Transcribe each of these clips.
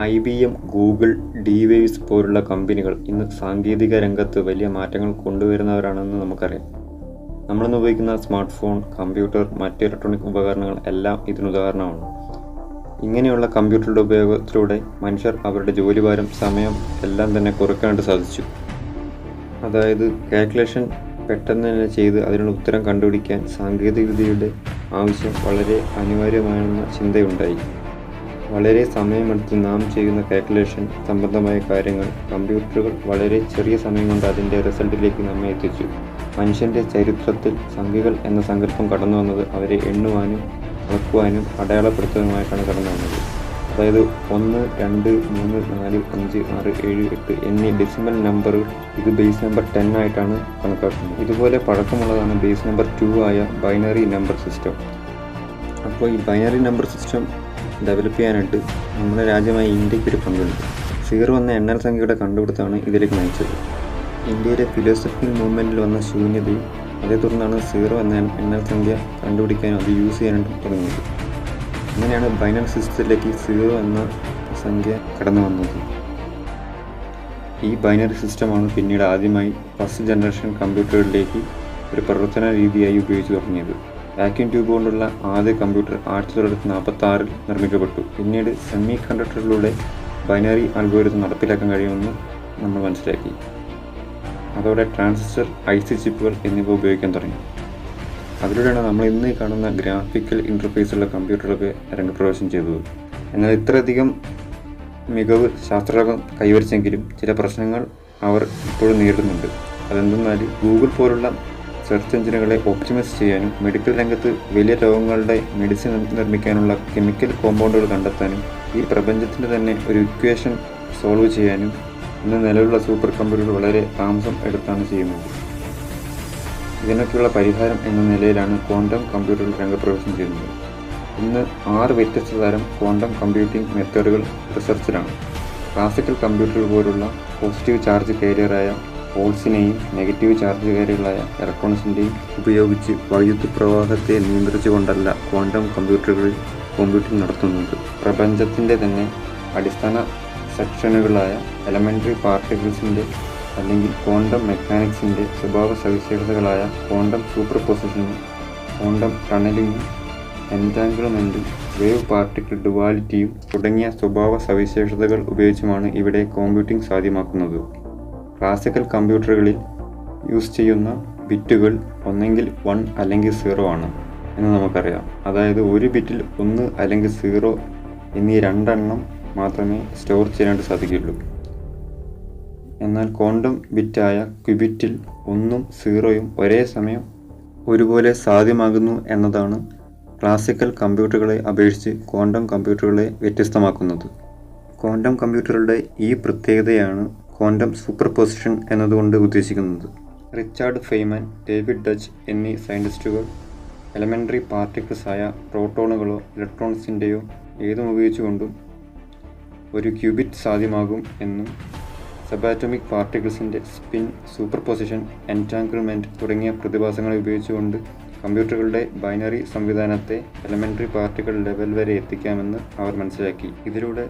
I B M Google ഡിവേസ് പോലുള്ള കമ്പനികൾ ഇന്ന് സാങ്കേതിക രംഗത്ത് വലിയ മാറ്റങ്ങൾ കൊണ്ടുവരുന്നവരാണെന്ന് നമുക്കറിയാം. നമ്മളിന്ന് ഉപയോഗിക്കുന്ന സ്മാർട്ട് ഫോൺ കമ്പ്യൂട്ടർ മറ്റ് ഇലക്ട്രോണിക് ഉപകരണങ്ങൾ എല്ലാം ഇതിനുദാഹരണമാണ് ഇങ്ങനെയുള്ള കമ്പ്യൂട്ടറുടെ ഉപയോഗത്തിലൂടെ മനുഷ്യർ അവരുടെ ജോലിഭാരം സമയം എല്ലാം തന്നെ കുറയ്ക്കാനായിട്ട് സാധിച്ചു. അതായത് കാൽക്കുലേഷൻ പെട്ടെന്ന് തന്നെ ചെയ്ത് അതിനുള്ള ഉത്തരം കണ്ടുപിടിക്കാൻ സാങ്കേതികവിദ്യയുടെ ആവശ്യം വളരെ അനിവാര്യമാണെന്ന ചിന്തയുണ്ടായി. വളരെ സമയമെടുത്ത് നാം ചെയ്യുന്ന കാൽക്കുലേഷൻ സംബന്ധമായ കാര്യങ്ങൾ കമ്പ്യൂട്ടറുകൾ വളരെ ചെറിയ സമയം കൊണ്ട് അതിന്റെ റിസൾട്ടിലേക്ക് നമ്മെ എത്തിച്ചു. മനുഷ്യന്റെ ചരിത്രത്തിൽ സംഖ്യകൾ എന്ന സങ്കല്പം കടന്നു വന്നത് അവരെ എണ്ണുവാനും അളക്കുവാനും അടയാളപ്പെടുത്തുവാനുമായിട്ടാണ് കടന്നു വന്നത്. അതായത് ഒന്ന് രണ്ട് മൂന്ന് നാല് അഞ്ച് ആറ് ഏഴ് എട്ട് എന്നീ ഡെസിമൽ നമ്പറുകൾ ഇത് ബേസ് നമ്പർ ടെൻ ആയിട്ടാണ് കണക്കാക്കുന്നത്. ഇതുപോലെ പഴക്കമുള്ളതാണ് ബേസ് നമ്പർ ടു ആയ ബൈനറി നമ്പർ സിസ്റ്റം അപ്പോൾ ഈ ബൈനറി നമ്പർ സിസ്റ്റം ഡെവലപ്പ് ചെയ്യാനായിട്ട് നമ്മുടെ രാജ്യമായ ഇന്ത്യയ്ക്ക് ഒരു പങ്കുണ്ട്. സീറോ എന്ന എണ്ണൽ സംഖ്യയുടെ കണ്ടുപിടുത്താണ് ഇതിലേക്ക് നയിച്ചത്. ഇന്ത്യയിലെ ഫിലോസഫിക്കൽ മൂവ്മെന്റിൽ വന്ന ശൂന്യതയും അതേ തുടർന്നാണ് സീറോ എന്ന എണ്ണൽ സംഖ്യ കണ്ടുപിടിക്കാനും അത് യൂസ് ചെയ്യാനായിട്ട് തുടങ്ങിയത്. അങ്ങനെയാണ് ബൈനറി സിസ്റ്റത്തിലേക്ക് സീറോ എന്ന സംഖ്യ കടന്നു വന്നത്. ഈ ബൈനറി സിസ്റ്റമാണ് പിന്നീട് ആദ്യമായി ഫസ്റ്റ് ജനറേഷൻ കമ്പ്യൂട്ടറുകളിലേക്ക് ഒരു പ്രവർത്തന രീതിയായി ഉപയോഗിച്ച് തുടങ്ങിയത്. വാക്യൂം ട്യൂബ് കൊണ്ടുള്ള ആദ്യ കമ്പ്യൂട്ടർ ആയിരത്തി തൊള്ളായിരത്തി നാൽപ്പത്തി ആറിൽ നിർമ്മിക്കപ്പെട്ടു. പിന്നീട് സെമി കണ്ടക്ടറിലൂടെ ബൈനറി അൽഗോരിതം നടപ്പിലാക്കാൻ കഴിയുമെന്ന് നമ്മൾ മനസ്സിലാക്കി. അതോടെ ട്രാൻസിസ്റ്റർ ഐ സി ചിപ്പുകൾ എന്നിവ ഉപയോഗിക്കാൻ തുടങ്ങി. അതിലൂടെയാണ് നമ്മൾ ഇന്ന് കാണുന്ന ഗ്രാഫിക്കൽ ഇന്റർഫേസുള്ള കമ്പ്യൂട്ടറൊക്കെ രംഗപ്രവേശം ചെയ്തത്. എന്നാൽ ഇത്രയധികം മികവ് ശാസ്ത്രലോകം കൈവരിച്ചെങ്കിലും ചില പ്രശ്നങ്ങൾ അവർ ഇപ്പോഴും നേരിടുന്നുണ്ട്. അതെന്തെന്നാൽ ഗൂഗിൾ പോലുള്ള സെർച്ച് എഞ്ചിനുകളെ ഒപ്റ്റിമൈസ് ചെയ്യാനും മെഡിക്കൽ രംഗത്ത് വലിയ രോഗങ്ങളുടെ മെഡിസിൻ നിർമ്മിക്കാനുള്ള കെമിക്കൽ കോമ്പൗണ്ടുകൾ കണ്ടെത്താനും ഈ പ്രപഞ്ചത്തിന്റെ തന്നെ ഒരു ഇക്വേഷൻ സോൾവ് ചെയ്യാനും ഇന്ന് നിലവിലുള്ള സൂപ്പർ കമ്പ്യൂട്ടറുകൾ വളരെ താമസം എടുത്താണ് ചെയ്യുന്നത്. ഇതിനൊക്കെയുള്ള പരിഹാരം എന്ന നിലയിലാണ് ക്വാണ്ടം കമ്പ്യൂട്ടറുകൾ രംഗപ്രവേശം ചെയ്യുന്നത്. ഇന്ന് ആറ് വ്യത്യസ്ത തരം ക്വാണ്ടം കമ്പ്യൂട്ടിംഗ് മെത്തേഡുകൾ റിസർച്ചിലാണ് ക്ലാസിക്കൽ കമ്പ്യൂട്ടറുകൾ പോലുള്ള പോസിറ്റീവ് ചാർജ് കാരിയറായ ഹോൾസിനെയും നെഗറ്റീവ് ചാർജ് കാരികളായ ഇലക്ട്രോൺസിന്റെയും ഉപയോഗിച്ച് വൈദ്യുത പ്രവാഹത്തെ നിയന്ത്രിച്ചുകൊണ്ടല്ല ക്വാണ്ടം കമ്പ്യൂട്ടറുകളിൽ കമ്പ്യൂട്ടിംഗ് നടത്തുന്നത്. പ്രപഞ്ചത്തിന്റെ തന്നെ അടിസ്ഥാന സെക്ഷനുകളായ എലമെന്ററി പാർട്ടിക്കിൾസിന്റെ അല്ലെങ്കിൽ ക്വാണ്ടം മെക്കാനിക്സിന്റെ സ്വഭാവ സവിശേഷതകളായ ക്വാണ്ടം സൂപ്പർ പൊസിഷനും ക്വാണ്ടം ടണലിങ്ങും എന്റാങ്കിൾമെന്റും വേവ് പാർട്ടിക്കിൾ ഡുവാലിറ്റിയും തുടങ്ങിയ സ്വഭാവ സവിശേഷതകൾ ഉപയോഗിച്ചുമാണ് ഇവിടെ കമ്പ്യൂട്ടിംഗ് സാധ്യമാക്കുന്നത്. ക്ലാസിക്കൽ കമ്പ്യൂട്ടറുകളിൽ യൂസ് ചെയ്യുന്ന ബിറ്റുകൾ ഒന്നെങ്കിൽ വൺ അല്ലെങ്കിൽ സീറോ ആണ് എന്ന് നമുക്കറിയാം. അതായത് ഒരു ബിറ്റിൽ ഒന്ന് അല്ലെങ്കിൽ സീറോ എന്നീ രണ്ടെണ്ണം മാത്രമേ സ്റ്റോർ ചെയ്യാനായിട്ട് സാധിക്കുകയുള്ളൂ. എന്നാൽ ക്വാണ്ടം ബിറ്റായ ക്യുബിറ്റിൽ ഒന്നും സീറോയും ഒരേ സമയം ഒരുപോലെ സാധ്യമാകുന്നു എന്നതാണ് ക്ലാസിക്കൽ കമ്പ്യൂട്ടറുകളെ അപേക്ഷിച്ച് ക്വാണ്ടം കമ്പ്യൂട്ടറുകളെ വ്യത്യസ്തമാക്കുന്നത്. ക്വാണ്ടം കമ്പ്യൂട്ടറുകളുടെ ഈ പ്രത്യേകതയാണ് ക്വാണ്ടം സൂപ്പർ പൊസിഷൻ എന്നതുകൊണ്ട് ഉദ്ദേശിക്കുന്നത്. റിച്ചാർഡ് ഫെയ്മൻ ഡേവിഡ് ഡച്ച് എന്നീ സയന്റിസ്റ്റുകൾ എലമെന്ററി പാർട്ടിക്കിൾസായ പ്രോട്ടോണുകളോ ഇലക്ട്രോൺസിന്റെയോ ഏതും ഉപയോഗിച്ചുകൊണ്ടും ഒരു ക്യൂബിറ്റ് സാധ്യമാകും എന്നും സബാറ്റോമിക് പാർട്ടിക്കിൾസിന്റെ സ്പിൻ സൂപ്പർ പൊസിഷൻ എന്റാങ്കിൾമെന്റ് തുടങ്ങിയ പ്രതിഭാസങ്ങളെ ഉപയോഗിച്ചുകൊണ്ട് കമ്പ്യൂട്ടറുകളുടെ ബൈനറി സംവിധാനത്തെ എലമെന്ററി പാർട്ടിക്കിൾ ലെവൽ വരെ എത്തിക്കാമെന്ന് അവർ മനസ്സിലാക്കി. ഇതിലൂടെ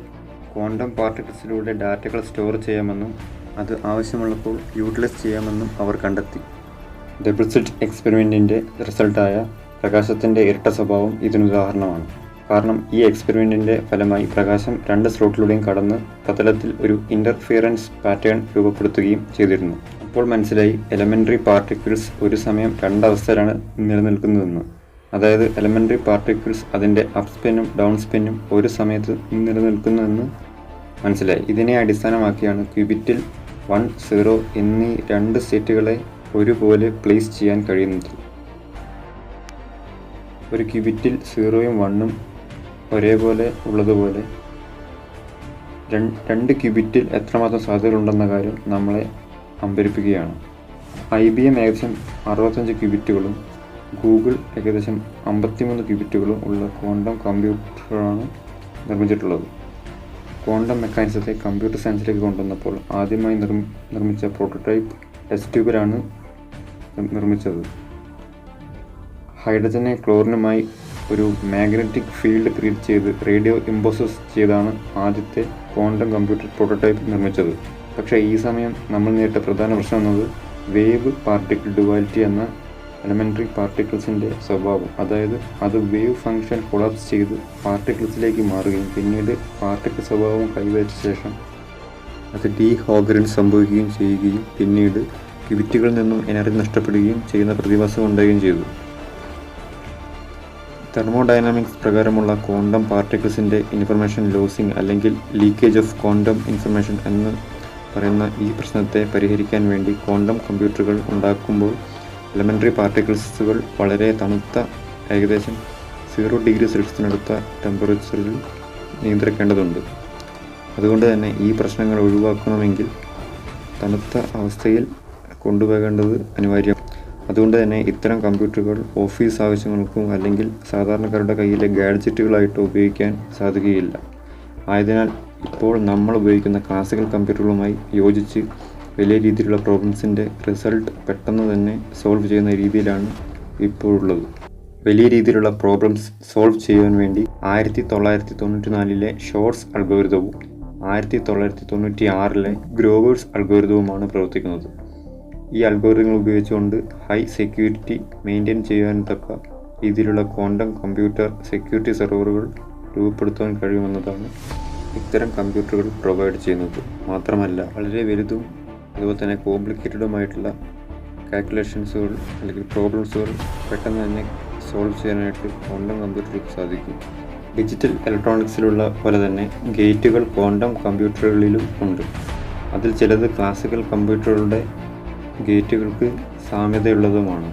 ക്വാണ്ടം പാർട്ടിക്കിൾസിലൂടെ ഡാറ്റകൾ സ്റ്റോർ ചെയ്യാമെന്നും അത് ആവശ്യമുള്ളപ്പോൾ യൂട്ടിലൈസ് ചെയ്യാമെന്നും അവർ കണ്ടെത്തി. ഡബിൾ സെറ്റ് എക്സ്പെരിമെന്റിന്റെ റിസൾട്ടായ പ്രകാശത്തിന്റെ ഇരട്ട സ്വഭാവം ഇതിനുദാഹരണമാണ് കാരണം ഈ എക്സ്പെരിമെന്റിന്റെ ഫലമായി പ്രകാശം രണ്ട് സ്ലോട്ടിലൂടെയും കടന്ന് പ്രതലത്തിൽ ഒരു ഇന്റർഫിയറൻസ് പാറ്റേൺ രൂപപ്പെടുത്തുകയും ചെയ്തിരുന്നു. അപ്പോൾ മനസ്സിലായി എലമെന്ററി പാർട്ടിക്കിൾസ് ഒരു സമയം രണ്ടവസ്ഥയിലാണ് നിലനിൽക്കുന്നതെന്ന്. അതായത് എലമെന്ററി പാർട്ടിക്കിൾസ് അതിന്റെ അപ്പ് സ്പിന്നും ഡൗൺ സ്പിന്നും ഒരു സമയത്ത് നിലനിൽക്കുന്നുവെന്ന് മനസ്സിലായി. ഇതിനെ അടിസ്ഥാനമാക്കിയാണ് ക്യൂബിറ്റിൽ വൺ സീറോ എന്നീ രണ്ട് സെറ്റുകളെ ഒരുപോലെ പ്ലേസ് ചെയ്യാൻ കഴിയുന്നത്. ഒരു ക്യൂബിറ്റിൽ സീറോയും വണ്ണും ഒരേപോലെ ഉള്ളതുപോലെ രണ്ട് ക്യൂബിറ്റിൽ എത്രമാത്രം സാധ്യതകളുണ്ടെന്ന കാര്യം നമ്മളെ അമ്പരിപ്പിക്കുകയാണ്. ഐ ബി എം ഏകദേശം അറുപത്തഞ്ച് ക്യൂബിറ്റുകളും ഗൂഗിൾ ഏകദേശം അമ്പത്തിമൂന്ന് ക്യൂബിറ്റുകളും ഉള്ള ക്വാണ്ടം കമ്പ്യൂട്ടറാണ് നിർമ്മിച്ചിട്ടുള്ളത്. ക്വാണ്ടം മെക്കാനിസത്തെ കമ്പ്യൂട്ടർ സയൻസിലേക്ക് കൊണ്ടുവന്നപ്പോൾ ആദ്യമായി നിർമ്മിച്ച പ്രോട്ടോടൈപ്പ് ടെസ്റ്റ് ട്യൂബിലാണ് നിർമ്മിച്ചത്. ഹൈഡ്രജനെ ക്ലോറിനുമായി ഒരു മാഗ്നറ്റിക് ഫീൽഡ് ക്രിയേറ്റ് ചെയ്ത് റേഡിയോ ഇമ്പോസസ് ചെയ്താണ് ആദ്യത്തെ ക്വാണ്ടം കമ്പ്യൂട്ടർ പ്രോട്ടോടൈപ്പ് നിർമ്മിച്ചത്. പക്ഷേ ഈ സമയം നമ്മൾ നേരിട്ട പ്രധാന പ്രശ്നം എന്നത് വേവ് പാർട്ടിക്കിൾ ഡുവാലിറ്റി എന്ന എലമെന്ററി പാർട്ടിക്കിൾസിന്റെ സ്വഭാവം. അതായത് അത് വേവ് ഫംഗ്ഷൻ കൊളാപ്സ് ചെയ്ത് പാർട്ടിക്കിൾസിലേക്ക് മാറുകയും പിന്നീട് പാർട്ടിക്കിൾ സ്വഭാവം കൈവരിച്ച ശേഷം അത് ഡീ ഹോഗറിൻ സംഭവിക്കുകയും ചെയ്യുകയും പിന്നീട് ക്യൂബിറ്റുകളിൽ നിന്നും എനർജി നഷ്ടപ്പെടുകയും ചെയ്യുന്ന പ്രതിഭാസം ഉണ്ടാവുകയും ചെയ്തു. തെർമോഡൈനാമിക്സ് പ്രകാരമുള്ള ക്വാണ്ടം പാർട്ടിക്കിൾസിന്റെ ഇൻഫർമേഷൻ ലോസിംഗ് അല്ലെങ്കിൽ ലീക്കേജ് ഓഫ് ക്വാണ്ടം ഇൻഫർമേഷൻ എന്ന് പറയുന്ന ഈ പ്രശ്നത്തെ പരിഹരിക്കാൻ വേണ്ടി ക്വാണ്ടം കമ്പ്യൂട്ടറുകൾ ഉണ്ടാക്കുമ്പോൾ എലമെന്ററി പാർട്ടിക്കിൾസുകൾ വളരെ തണുത്ത ഏകദേശം സീറോ ഡിഗ്രി സെൽഷ്യസിനടുത്ത ടെമ്പറേച്ചറിൽ നിയന്ത്രിക്കേണ്ടതുണ്ട്. അതുകൊണ്ട് തന്നെ ഈ പ്രശ്നങ്ങൾ ഒഴിവാക്കണമെങ്കിൽ തണുത്ത അവസ്ഥയിൽ കൊണ്ടുപോകേണ്ടത് അനിവാര്യം അതുകൊണ്ട് തന്നെ ഇത്തരം കമ്പ്യൂട്ടറുകൾ ഓഫീസ് ആവശ്യങ്ങൾക്കും അല്ലെങ്കിൽ സാധാരണക്കാരുടെ കയ്യിലെ ഗാഡ്ജറ്റുകളായിട്ട് ഉപയോഗിക്കാൻ സാധിക്കുകയില്ല. ആയതിനാൽ ഇപ്പോൾ നമ്മൾ ഉപയോഗിക്കുന്ന ക്ലാസിക്കൽ കമ്പ്യൂട്ടറുകളുമായി യോജിച്ച് വലിയ രീതിയിലുള്ള പ്രോബ്ലംസിന്റെ റിസൾട്ട് പെട്ടെന്ന് തന്നെ സോൾവ് ചെയ്യുന്ന രീതിയിലാണ് ഇപ്പോഴുള്ളത്. വലിയ രീതിയിലുള്ള പ്രോബ്ലംസ് സോൾവ് ചെയ്യാൻ വേണ്ടി ആയിരത്തി തൊള്ളായിരത്തി തൊണ്ണൂറ്റി നാലിലെ ഷോർട്സ് അൽഗോരിതവും ആയിരത്തി തൊള്ളായിരത്തി തൊണ്ണൂറ്റി ആറിലെ ഗ്രോവേഴ്സ് അൽഗോരിതവുമാണ് പ്രവർത്തിക്കുന്നത്. ഈ അൽഗോരിതങ്ങൾ ഉപയോഗിച്ചുകൊണ്ട് ഹൈ സെക്യൂരിറ്റി മെയിന്റെയിൻ ചെയ്യാൻ തക്ക രീതിയിലുള്ള ക്വാണ്ടം കമ്പ്യൂട്ടർ സെക്യൂരിറ്റി സെർവറുകൾ രൂപപ്പെടുത്താൻ കഴിയുമെന്നതാണ് ഇത്തരം കമ്പ്യൂട്ടറുകൾ പ്രൊവൈഡ് ചെയ്യുന്നത്. മാത്രമല്ല വളരെ വലുതും അതുപോലെ തന്നെ കോംപ്ലിക്കേറ്റഡുമായിട്ടുള്ള കാൽക്കുലേഷൻസുകൾ അല്ലെങ്കിൽ പ്രോബ്ലംസുകൾ പെട്ടെന്ന് തന്നെ സോൾവ് ചെയ്യാനായിട്ട് ക്വാണ്ടം കമ്പ്യൂട്ടർക്ക് സാധിക്കും. ഡിജിറ്റൽ ഇലക്ട്രോണിക്സിലുള്ള പോലെ തന്നെ ഗേറ്റുകൾ ക്വാണ്ടം കമ്പ്യൂട്ടറുകളിലും ഉണ്ട്. അതിൽ ചിലത് ക്ലാസിക്കൽ കമ്പ്യൂട്ടറുകളുടെ ഗേറ്റുകൾക്ക് സാമ്യതയുള്ളതുമാണ്.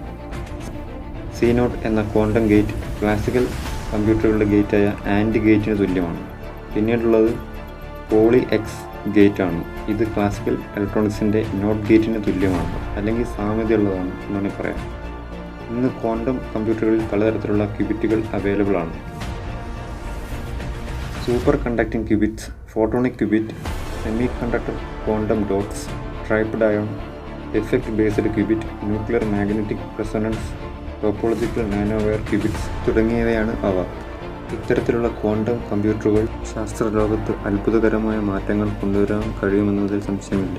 സി നോട്ട് എന്ന ക്വാണ്ടം ഗേറ്റ് ക്ലാസിക്കൽ കമ്പ്യൂട്ടറുകളുടെ ഗേറ്റായ ആൻഡ് ഗേറ്റിന് തുല്യമാണ്. പിന്നീടുള്ളത് പോളി എക്സ് ഗേറ്റ് ആണ് ഇത് ക്ലാസിക്കൽ ഇലക്ട്രോണിക്സിന്റെ നോട്ട് ഗേറ്റിന് തുല്യമാണ് അല്ലെങ്കിൽ സാമ്യതയുള്ളതാണ് എന്നാണ് പറയാം. ഇന്ന് ക്വാണ്ടം കമ്പ്യൂട്ടറുകളിൽ പലതരത്തിലുള്ള ക്യൂബിറ്റുകൾ അവൈലബിൾ ആണ്. Superconducting qubits photonic qubit semiconductor quantum dots trapped ion effect based qubit nuclear magnetic resonance topological nanowire qubits തുടങ്ങിയവയാണ് അവ. ഇത്തരത്തിലുള്ള ക്വാണ്ടം കമ്പ്യൂട്ടറുകൾ ശാസ്ത്രലോകത്ത് അത്ഭുതകരമായ മാറ്റങ്ങൾ കൊണ്ടുവരാൻ കഴിയുമെന്നതിൽ സംശയമില്ല.